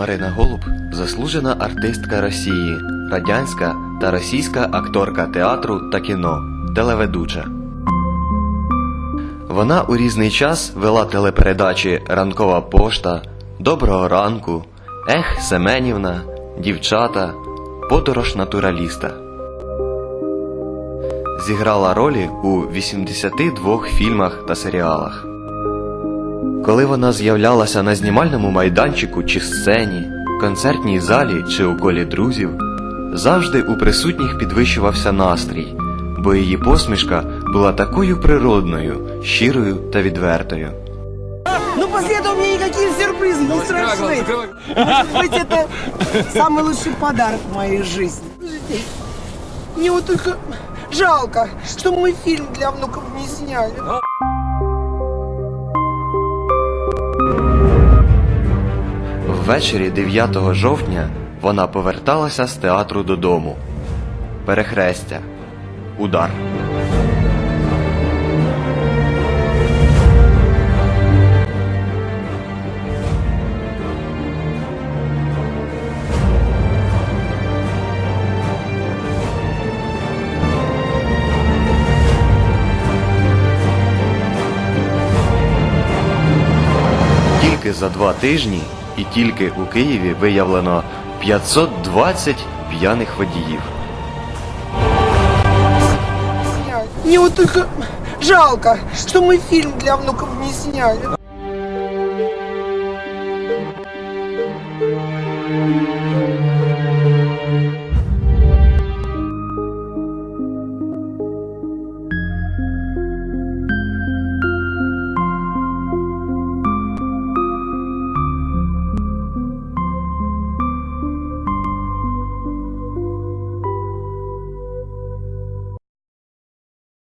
Марина Голуб заслужена артистка Росії, радянська та російська акторка театру та кіно, телеведуча. Вона у різний час вела телепередачі Ранкова пошта, Доброго ранку, Ех Семенівна, Дівчата, Подорож натураліста. Зіграла ролі у 82 фільмах та серіалах Коли вона з'являлася на знімальному майданчику чи сцені, концертній залі чи у колі друзів, завжди у присутніх підвищувався настрій, бо її посмішка була такою природною, щирою та відвертою. Ну, после этого мне никакие сюрпризы не страшны. Может быть, это самый лучший подарок в моей жизни. Слушайте, Мне вот только жалко, что мы фильм для внуков не сняли. Ввечері 9 жовтня вона поверталася з театру додому. Перехрестя. Удар. Тільки за два тижні і тільки у Києві виявлено 520 п'яних водіїв. Мне вот только жалко, что мы фильм для внуков не сняли.